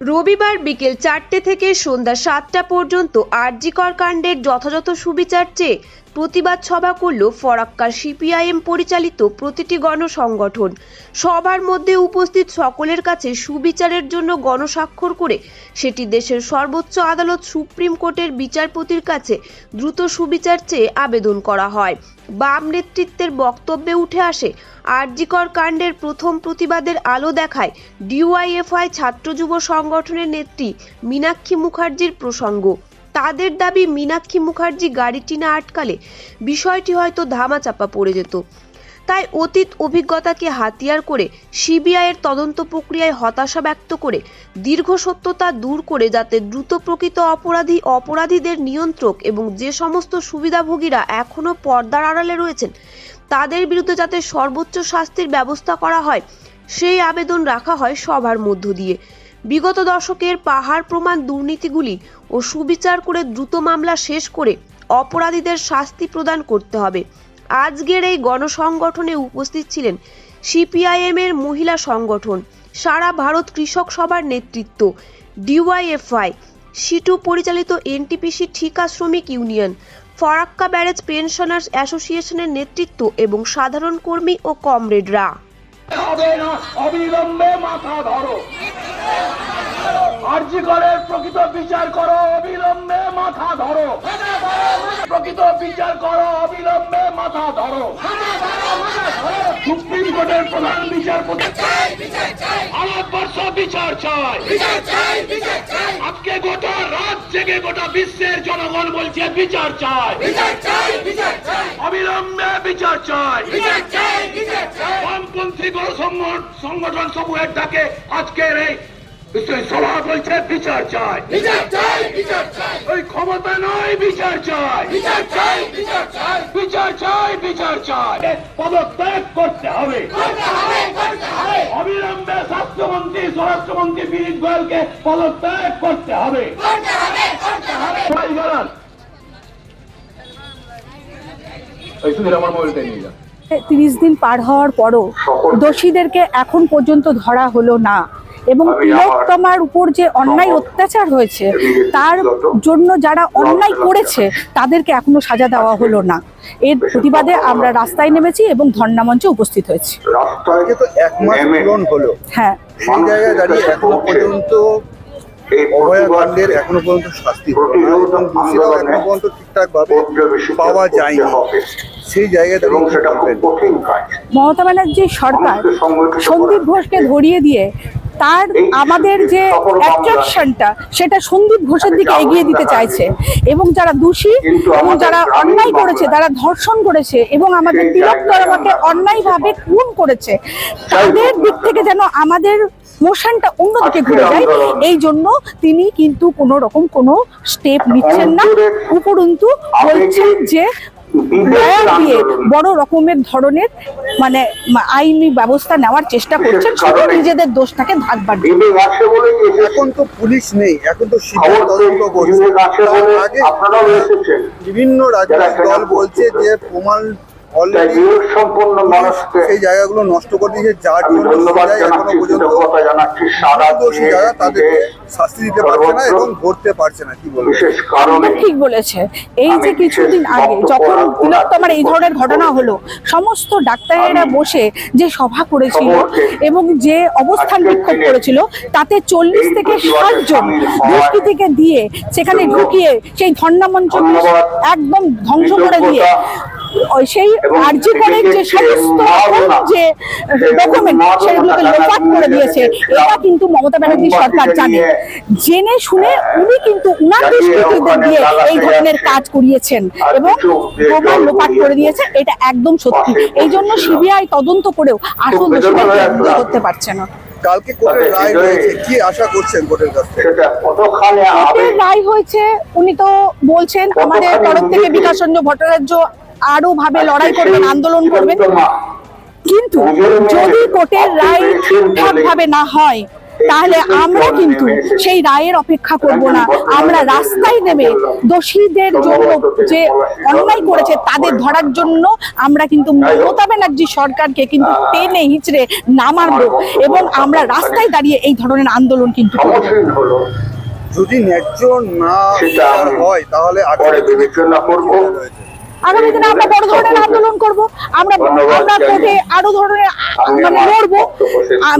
রবিবার বিকেল চারটে থেকে সন্ধ্যা সাতটা পর্যন্ত আরজিকর কাণ্ডের যথাযথ সুবিচার চেয়ে প্রতিবাদ সভা করল ফরাক্কার সিপিআইএম পরিচালিত প্রতিটি গণসংগঠন। সবার মধ্যে উপস্থিত সকলের কাছে সুবিচারের জন্য গণস্বাক্ষর করে সেটি দেশের সর্বোচ্চ আদালত সুপ্রিম কোর্টের বিচারপতির কাছে দ্রুত সুবিচার চেয়ে আবেদন করা হয়। বাম নেতৃত্বের বক্তব্যে উঠে আসে, আরজিকর কাণ্ডের প্রথম প্রতিবাদের আলো দেখায় ডিওয়াইএফআই ছাত্র যুব সংগঠনের নেত্রী মীনাক্ষী মুখার্জির প্রসঙ্গ। তাদের দাবি মীনাক্ষী মুখার্জি গাড়িটি না আটকালে বিষয়টি হয়তো ধামাচাপা পড়ে যেত। তাই অতীত অভিজ্ঞতাকে হাতিয়ার করে সিবিআইয়ের তদন্ত প্রক্রিয়ায় হতাশা ব্যক্ত করে দীর্ঘ সত্যতা দূর করে যাতে দ্রুত প্রকৃত অপরাধী অপরাধীদের নিয়ন্ত্রক এবং যে সমস্ত সুবিধাভোগীরা এখনও পর্দার আড়ালে রয়েছেন, তাদের বিরুদ্ধে যাতে সর্বোচ্চ শাস্তির ব্যবস্থা করা হয়, সেই আবেদন রাখা হয় সবার মধ্য দিয়ে। বিগত দশকের পাহাড় প্রমাণ দুর্নীতিগুলি ও সুবিচার করে দ্রুত মামলা শেষ করে অপরাধীদের শাস্তি প্রদান করতে হবে। আজকের এই গণসংগঠনে উপস্থিত ছিলেন সিপিআইএম এর মহিলা সংগঠন, সারা ভারত কৃষক সভার নেতৃত্ব, ডিওয়াইএফআই, সিটু পরিচালিত এনটিপিসি ঠিকা শ্রমিক ইউনিয়ন, ফরাক্কা ব্যারেজ পেনশনার্স অ্যাসোসিয়েশনের নেতৃত্ব এবং সাধারণ কর্মী ও কমরেডরা। হবে না অবিলম্বে মাথা ধরো। আর্জি করে প্রকৃত বিচার করো অবিলম্বে মাথা ধরো। প্রকৃত বিচার করো অবিলম্বে মাথা ধরো। সুপ্রিম কোর্টের প্রধান বিচারপতি ভারতবর্ষ বিচার চায়। আজকে গোটা রাত জেগে গোটা বিশ্বের জনগণ বলছে বিচার চায়। অবিলম্বে বিচার চায়। বামপন্থী সংগঠন সমূহের ডাকে আজকের এই সভা বলছে বিচার চায় ওই ক্ষমতা নয় বিচার চায় বিচার চাই বিচার চাই। পদত্যাগ করতে হবে। অবিলম্বে স্বাস্থ্যমন্ত্রী স্বরাষ্ট্রমন্ত্রী বিনীত গোয়েলকে পদত্যাগ করতে হবে। ওই সুধীর আমার মোবাইলটা নিয়ে যা। তিরিশ দিন পার হওয়ার পরও দোষীদেরকে এখন পর্যন্ত ধরা হলো না। এবং তিলোত্তমার উপর যে অন্যায় অত্যাচার হয়েছে তার জন্য যারা অন্যায় করেছে তাদেরকে এখনও সাজা দেওয়া হলো না। এর প্রতিবাদে আমরা রাস্তায় নেমেছি এবং ধর্ণা মঞ্চে উপস্থিত হয়েছি। হ্যাঁ। সেই জায়গায় দাঁড়িয়ে এখনও পর্যন্ত অভয়াকাণ্ডের এখনও পর্যন্ত শাস্তি এখনও পর্যন্ত ঠিকঠাক ভাবে পাওয়া যায়নি। সেই জায়গায় দাঁড়িয়ে কি বলবেন? মমতা ব্যানার্জির সরকার সন্দীপ ঘোষকে ধরিয়ে দিয়ে তার আমাদের যে অ্যাট্রাকশনটা সেটা সন্দীপ ঘোষের দিকে এগিয়ে দিতে চাইছে। এবং যারা দোষী এবং যারা অন্যায় করেছে যারা ধর্ষণ করেছে এবং আমাদের তিলকতরমাকে অন্যায়ভাবে খুন করেছে তাদের দিক থেকে যেন আমাদের মোশনটা অন্যদিকে ঘুরে যায়। এই জন্য তিনি কিন্তু কোনো রকম কোনো স্টেপ নিচ্ছেন না। উপরন্তু বলছেন যে বড় রকমের ধরনের মানে আইনি ব্যবস্থা নেওয়ার চেষ্টা করছেন শুধু নিজেদের দোষটাকে ধাক জন্য। এখন তো পুলিশ নেই এখন তো শিক্ষা তদন্ত করছে বিভিন্ন রাজনৈতিক দল বলছে যে প্রমাণ অলরেডি সম্পূর্ণ মানুষকে সেই জায়গাগুলো নষ্ট করে দিয়েছে যার জন্য এখনও পর্যন্ত দোষী যারা তাদেরকে শাস্তি দিতে পারছে না এবং ধরতে পারছে না কি বলব? বিশেষ কারণে একদম ঠিক বলেছে। এই যে কিছুদিন আগে যখন তিলোত্তমার এই ধরনের ঘটনা হলো সমস্ত ডাক্তারেরা বসে যে সভা করেছিল এবং যে অবস্থান বিক্ষোভ করেছিল তাতে চল্লিশ থেকে প্রতিবাদে ষাট জন সামিল দিয়ে সেখানে ঢুকিয়ে সেই ধর্ণা মঞ্চকে একদম ধ্বংস করে দিয়ে ওই সেই আর্জি করে যে সমস্ত যে ডকুমেন্ট সেগুলোকে লোপাট করে দিয়েছে এটা কিন্তু মমতা ব্যানার্জি সরকার জানে। জেনে শুনে উনি কিন্তু উনার দুষ্কৃতীদের দিয়ে এই ধরনের কাজ করিয়েছেন এবং প্রমাণ লোপাট করে দিয়েছে এটা একদম সত্যি। এই জন্য সিবিআই তদন্ত করেও আসল দোষীদেরকে। করতে পারছে না। কালকে কোর্টের রায় হৃদয়ে- কি আশা করছেন কোর্টের কাছ থেকে? কোর্টের রায় হয়েছে উনি তো বলছেন আমাদের তরফ থেকে বিকাশ ভট্টাচার্য আরও ভাবে লড়াই করবেন আন্দোলন করবেন। কিন্তু যদি কোর্টের রায় ঠিকঠাক ভাবে না হয় তাহলে আমরা কিন্তু সেই রায়ের অপেক্ষা করব না। আমরা রাস্তায় নেমে দোষীদের জন্য যে অন্যায় করেছে তাদের ধরার জন্য আমরা কিন্তু মমতা ব্যানার্জি সরকারকে কিন্তু টেনে হিচড়ে নামাবো এবং আমরা রাস্তায় দাঁড়িয়ে এই ধরনের আন্দোলন কিন্তু করব যদি ন্যায্য না হয় তাহলে আগামী দিনে আগামী দিনে আমরা বড় ধরনের আন্দোলন করব আমরা আমরা কোর্টে আরও ধরনের মানে আমার লড়বো।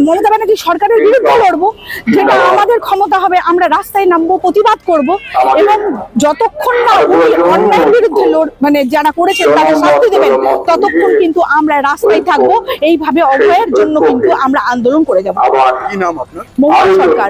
মমতা ব্যানার্জি সরকারের বিরুদ্ধে লড়বো যেটা আমাদের ক্ষমতা হবে আমরা রাস্তায় নামবো প্রতিবাদ করব এবং যতক্ষণ না উনি অন্যায়ের বিরুদ্ধে লড়- মানে যারা করেছেন তাদের শাস্তি দেবেন ততক্ষণ কিন্তু আমরা রাস্তায় থাকব এইভাবে অভয়ের জন্য কিন্তু আমরা আন্দোলন করে যাব। কি নাম আপনার? সরকার।